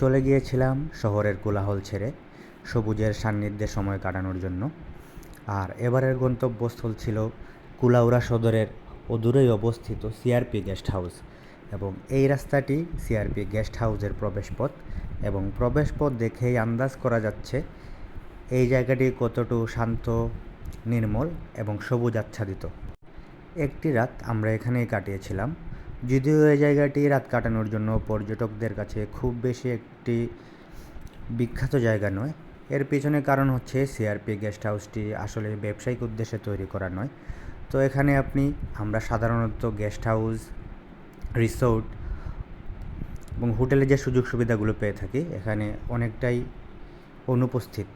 চলে গিয়েছিলাম শহরের কোলাহল ছেড়ে সবুজের সান্নিধ্যে সময় কাটানোর জন্য। আর এবারের গন্তব্যস্থল ছিল কুলাউড়া সদরের অদূরেই অবস্থিত সিআরপি গেস্ট হাউস এবং এই রাস্তাটি সিআরপি গেস্ট হাউসের প্রবেশপথ এবং প্রবেশপথ দেখেই আন্দাজ করা যাচ্ছে এই জায়গাটি কতটুকু শান্ত, নির্মল এবং সবুজ আচ্ছাদিত। একটি রাত আমরা এখানেই কাটিয়েছিলাম। যদিও এই জায়গাটি রাত কাটানোর জন্য পর্যটকদের কাছে খুব বেশি একটি বিখ্যাত জায়গা নয়। এর পিছনে কারণ হচ্ছে সিআরপি গেস্ট হাউসটি আসলে ব্যবসায়িক উদ্দেশ্যে তৈরি করা নয়। তো এখানে আপনি, আমরা সাধারণত গেস্ট হাউস রিসোর্ট এবং হোটেলে যে সুযোগ সুবিধাগুলো পেয়ে থাকি, এখানে অনেকটাই অনুপস্থিত।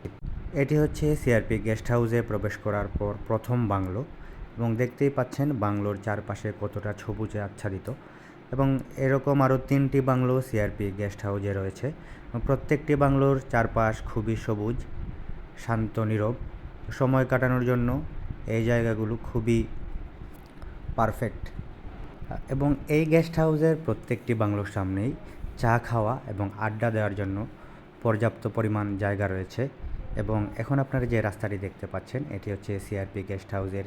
এটি হচ্ছে সিআরপি গেস্ট হাউসে প্রবেশ করার পর প্রথম বাংলো। এবং দেখতেই পাচ্ছেন বাংলোর চারপাশে কতটা সবুজে আচ্ছাদিত এবং এরকম আরও তিনটি বাংলো সিআরপি গেস্ট হাউজে রয়েছে। প্রত্যেকটি বাংলোর চারপাশ খুবই সবুজ, শান্ত, নীরব। সময় কাটানোর জন্য এই জায়গাগুলো খুবই পারফেক্ট এবং এই গেস্ট হাউসের প্রত্যেকটি বাংলোর সামনেই চা খাওয়া এবং আড্ডা দেওয়ার জন্য পর্যাপ্ত পরিমাণ জায়গা রয়েছে। এবং এখন আপনারা যে রাস্তাটি দেখতে পাচ্ছেন, এটি হচ্ছে সিআরপি গেস্ট হাউসের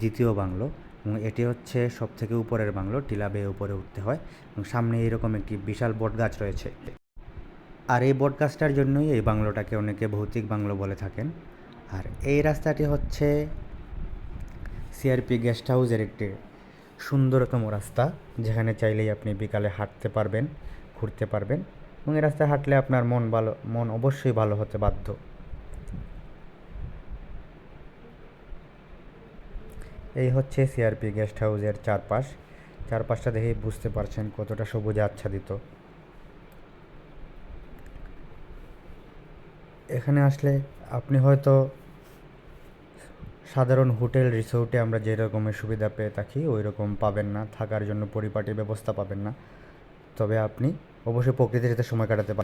দ্বিতীয় বাংলো এবং এটি হচ্ছে সব থেকে উপরের বাংলো, টিলা বেয়ে উপরে উঠতে হয় এবং সামনে এরকম একটি বিশাল বট গাছ রয়েছে। আর এই বট গাছটার জন্যই এই বাংলোটাকে অনেকে ভৌতিক বাংলো বলে থাকেন। আর এই রাস্তাটি হচ্ছে সিআরপি গেস্ট হাউসের একটি সুন্দরতম রাস্তা, যেখানে চাইলেই আপনি বিকালে হাঁটতে পারবেন, ঘুরতে পারবেন এবং এই রাস্তায় হাঁটলে আপনার মন ভালো, মন অবশ্যই ভালো হতে বাধ্য। এই হচ্ছে সিআরপি গেস্ট হাউসের চারপাশ। চারপাশটা দেখেই বুঝতে পারছেন কতটা সবুজে আচ্ছাদিত। এখানে আসলে আপনি হয়তো সাধারণ হোটেল, রিসোর্টে আমরা যে রকমের সুবিধা পেয়ে থাকি, ওই রকম পাবেন না। থাকার জন্য পরিপাটি ব্যবস্থা পাবেন না। তবে আপনি অবশ্যই প্রকৃতির সাথে সময় কাটাতে পারেন।